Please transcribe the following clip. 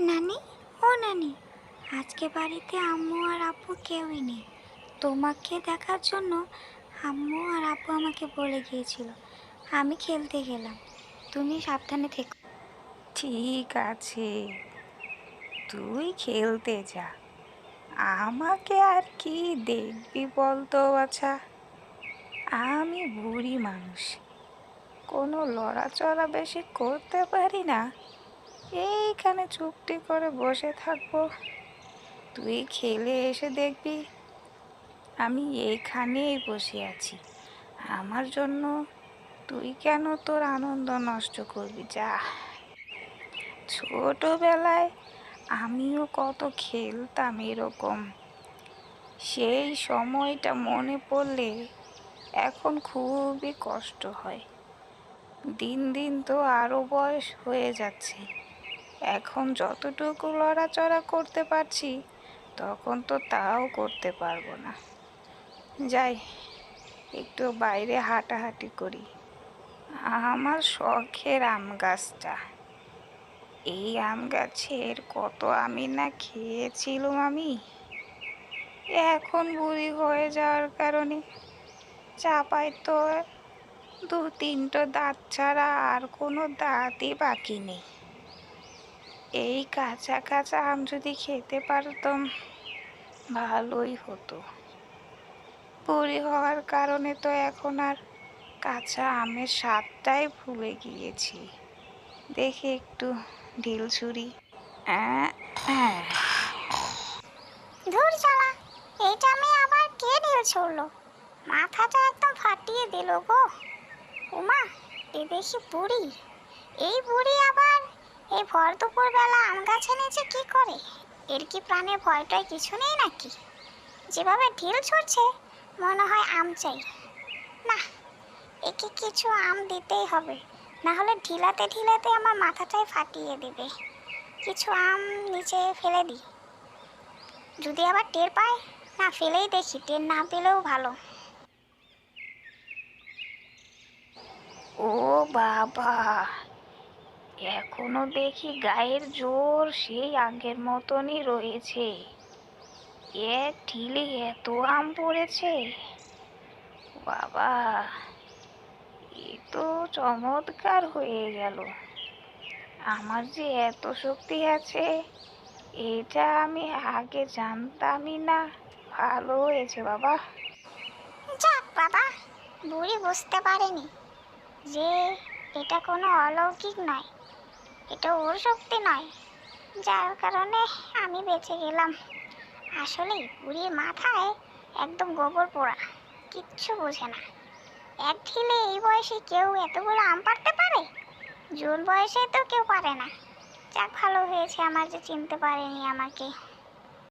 নানি? ও নানি, আজকে বাড়িতে আম্মু আর আব্বু কেউই নেই। তোমাকে দেখার জন্য আম্মু আর আব্বু আমাকে বলে গিয়েছিল। আমি খেলতে গেলাম। তুমি সাবধানে থেকো। ঠিক আছে। তুই খেলতে যা। আমাকে আর কি দেখবি বলতো বাছা আমি বুড়ি মানুষ। কোনো লড়াচড়া বেশি করতে পারি না। এইখানে চুপটি করে বসে থাকব। তুই খেলে এসে দেখবি, আমি এইখানেই বসে আছি। আমার জন্য তুই কেন তোর আনন্দ নষ্ট করবি? যা। ছোটবেলায় আমিও কত খেলতাম এরকম। সেই সময়টা মনে পড়লে এখন খুবই কষ্ট হয়। দিন দিন তো আরও বয়স হয়ে যাচ্ছে। এখন যতটুকু লড়াচড়া করতে পারছি, তখন তো তাও করতে পারব না। যাই, একটু বাইরে হাঁটাহাঁটি করি। আমার শখের আম গাছটা। এই আম গাছের কত আমি না খেয়েছিলাম আমি? এখন বুড়ি হয়ে যাওয়ার কারণে চাপায় তো দু তিনটে দাঁত ছাড়া আর কোনো দাঁতই বাকি নেই। এই কাঁচা কাঁচা আম যদি খেতে পারতাম, ভালোই হতো। বুড়ি হওয়ার কারণে তো এখন আর কাঁচা আমের স্বাদটাই ভুলে গিয়েছি। দেখি একটু ঢিল ছুরি। ধুর চালা এইটা আমি আবার কে ঢিল ছড়লো? মাথাটা একদম ফাটিয়ে দিল গো। উমা, এ দেখি বুড়ি। এই বুড়ি ভর দুপুর বেলা আম গাছে নিচে কি করে? এর কি প্রাণে ভয়টাই কিছু নেই নাকি? যেভাবে ঢিল ছড়ছে, মনে হয় আম চাই। না, একে কিছু আম দিতেই হবে। না হলে ঢিলাতে ঢিলাতে আমার মাথাটাই ফাটিয়ে দেবে। কিছু আম নিচে ফেলে দিই। যদি আবার টের পায়, না ফেলেই দেখি, টের না পেলেও ভালো। ও বাবা! এখনও দেখি গায়ের জোর সেই আগের মতনই রয়েছে। এক ঢিলে এত আম পড়েছে। বাবা, এ তো চমৎকার হয়ে গেল। আমার যে এত শক্তি আছে, এটা আমি আগে জানতামই না। ভালো হয়েছে বাবা। যাক বাবা, বুড়ি বুঝতে পারেনি যে এটা কোনো অলৌকিক নয়। এটা ওর শক্তি নয়। যার কারণে আমি বেঁচে গেলাম। আসলে বুড়ির মাথায় একদম গোবর পোড়া। কিচ্ছু বোঝে না। এক ঢিলে এই বয়সে কেউ এতগুলো আম পারতে পারে? জোর বয়সে তো কেউ পারে না। যাক, ভালো হয়েছে আমার যে চিনতে পারেনি আমাকে।